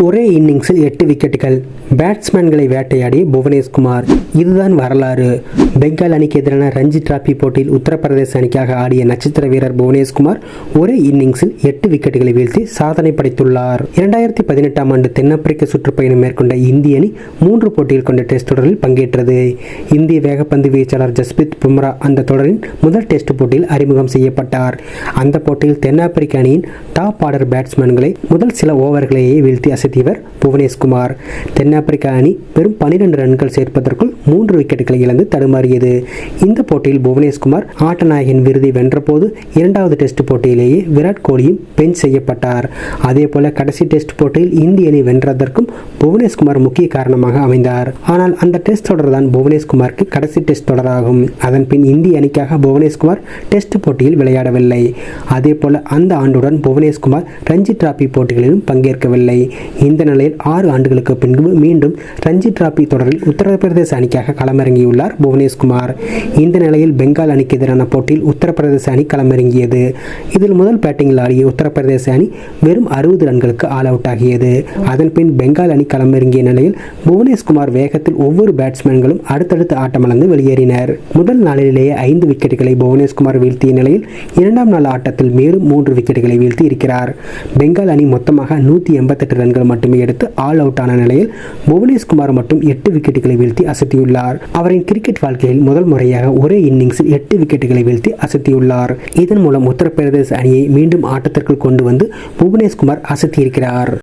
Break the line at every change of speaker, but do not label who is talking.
ஒரே இன்னிங்ஸில் எட்டு விக்கெட்டுகள். பேட்ஸ்மேன்களை வேட்டையாடிய புவனேஷ்குமார். இதுதான் வரலாறு. பெங்கால் அணிக்கு எதிரான ரஞ்சி டிராபி போட்டியில் உத்தரப்பிரதேச அணிக்காக ஆடிய நட்சத்திர வீரர் புவனேஷ்குமார் ஒரே இன்னிங்ஸில் எட்டு விக்கெட்டுகளை வீழ்த்தி சாதனை படைத்துள்ளார். இரண்டாயிரத்தி பதினெட்டாம் ஆண்டு தென்னாப்பிரிக்க சுற்றுப்பயணம் மேற்கொண்ட இந்திய அணி மூன்று போட்டியில் கொண்ட டெஸ்ட் தொடரில் பங்கேற்றது. இந்திய வேகப்பந்து வீச்சாளர் ஜஸ்பித் பும்ரா அந்த தொடரின் முதல் டெஸ்ட் போட்டியில் அறிமுகம் செய்யப்பட்டார். அந்த போட்டியில் தென்னாப்பிரிக்க அணியின் டாப் ஆர்டர் பேட்ஸ்மேன்களை முதல் சில ஓவர்களையே வீழ்த்தி அசை அசத்தியவர் புவனேஷ்குமார் தென்னாப்பிரிக்க அணி வெறும் பனிரெண்டு ரன்கள் சேர்ப்பதற்குள் மூன்று விக்கெட்டுகளை இழந்து தடுமாறியது. இந்த போட்டியில் புவனேஷ்குமார் ஆட்டநாயகன் விருதை வென்றபோது இரண்டாவது டெஸ்ட் போட்டியிலேயே விராட் கோலியும் பெஞ்ச் செய்யப்பட்டார். அதேபோல கடைசி டெஸ்ட் போட்டியில் இந்திய அணி வென்றதற்கும் புவனேஷ்குமார் முக்கிய காரணமாக அமைந்தார். ஆனால் அந்த டெஸ்ட் தொடர் தான் புவனேஷ்குமாருக்கு கடைசி டெஸ்ட் தொடராகும். அதன் பின் இந்திய அணிக்காக புவனேஷ்குமார் டெஸ்ட் போட்டியில் விளையாடவில்லை. அதேபோல அந்த ஆண்டுடன் புவனேஷ்குமார் ரஞ்சி டிராபி போட்டிகளிலும் பங்கேற்கவில்லை. இந்த நிலையில் ஆறு ஆண்டுகளுக்கு பின்பு மீண்டும் ரஞ்சி டிராபி தொடரில் உத்தரப்பிரதேச அணிக்காக களமிறங்கியுள்ளார் புவனேஷ்குமார் இந்த நிலையில் பெங்கால் அணிக்கு எதிரான போட்டியில் உத்தரப்பிரதேச அணி களமிறங்கியது. இதில் முதல் பேட்டிங்கில் ஆடிய உத்தரப்பிரதேச அணி வெறும் அறுபது ரன்களுக்கு ஆல் அவுட் ஆகியது. அதன் பின் பெங்கால் அணி களமிறங்கிய நிலையில் புவனேஷ்குமார் வேகத்தில் ஒவ்வொரு பேட்ஸ்மேன்களும் அடுத்தடுத்து ஆட்டமிழந்து வெளியேறினர். முதல் நாளிலேயே ஐந்து விக்கெட்டுகளை புவனேஷ்குமார் வீழ்த்திய நிலையில் இரண்டாம் நாள் ஆட்டத்தில் மேலும் மூன்று விக்கெட்டுகளை வீழ்த்தி இருக்கிறார். பெங்கால் அணி மொத்தமாக நூற்றி எண்பத்தெட்டு ரன்கள் மட்டுமே எடுத்து ஆல் அவுட் ஆன நிலையில் புவனேஷ்குமார் மட்டும் எட்டு விக்கெட்டுகளை வீழ்த்தி அசத்தியுள்ளார். அவரின் கிரிக்கெட் வாழ்க்கையில் முதல் முறையாக ஒரே இன்னிங்ஸில் எட்டு விக்கெட்டுகளை வீழ்த்தி அசத்தியுள்ளார். இதன் மூலம் உத்தரப்பிரதேச அணியை மீண்டும் ஆட்டத்திற்குள் கொண்டு வந்து புவனேஷ்குமார் அசத்தியிருக்கிறார்.